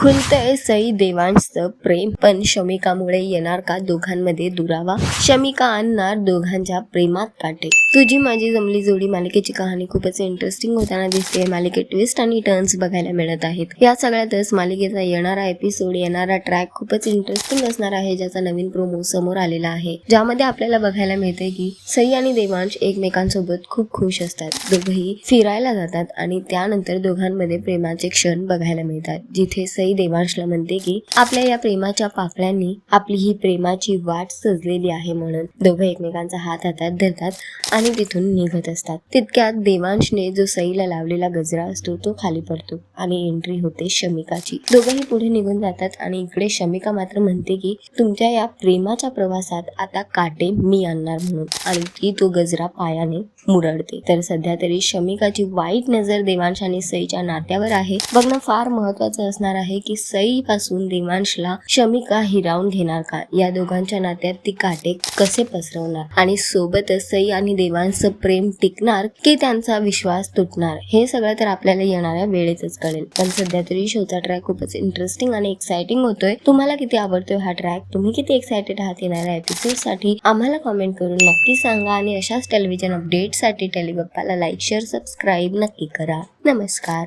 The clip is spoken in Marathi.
खुलतंय सई देवांचं प्रेम. पण शमिकामुळे येणार का दोघांमध्ये दुरावा? शमिका आणणार दोघांच्या प्रेमात काटे तुझी माझी जमली जोडी मालिकेची कहाणी खूपच इंटरेस्टिंग होताना दिसते मालिकेत ट्विस्ट आणि टर्न्स बघायला मिळत आहेत. या सगळ्यातच मालिकेचा येणारा एपिसोड येणारा ट्रॅक खूपच इंटरेस्टिंग असणार आहे ज्याचा नवीन प्रोमो समोर आलेला आहे. ज्यामध्ये आपल्याला बघायला मिळते की सई आणि देवांश एकमेकांसोबत खूप खुश असतात. दोघही फिरायला जातात आणि त्यानंतर दोघांमध्ये प्रेमाचे क्षण बघायला मिळतात. जिथे सई देवांशला म्हणते की आपल्या या प्रेमाच्या पाकळ्यांनी आपली ही प्रेमाची वाट सजलेली आहे म्हणून. दोघं एकमेकांचा हात हातात धरतात आणि तिथून निघत असतात. तितक्यात देवांशने जो सईला लावलेला गजरा असतो तो खाली पडतो आणि एंट्री होते शमिकाची. दोघंही पुढे निघून जातात आणि इकडे शमिका मात्र म्हणते की तुमच्या या प्रेमाच्या प्रवासात आता काटे मी आणणार म्हणून. आणि ती तो गजरा पायाने मुरडते. तर सध्या तरी शमिकाची वाईट नजर देवांश आणि सईच्या नात्यावर आहे. बघणं फार महत्वाचं असणार आहे की सई पासून देवांशला शमिका हिरावून घेणार का? या दोघांच्या नात्यात ती काटे कसे पसरवणार? आणि सोबतच सई आणि देवांश प्रेम टिकणार की त्यांचा विश्वास तुटणार? हे सगळं तर आपल्याला येणाऱ्या वेळेतच कळेल. पण सध्या तरी शोचा ट्रॅक खूपच इंटरेस्टिंग आणि एक्साइटिंग होतोय. तुम्हाला किती आवडतोय हा ट्रॅक तुम्ही किती एक्साइटेड आहात येणाऱ्या एपिसोडसाठी? आम्हाला कमेंट करून नक्की सांगा आणि अशाच टेलिव्हिजन अपडेट साठी टेलिगप्पाला लाईक शेअर सबस्क्राईब नक्की करा. नमस्कार.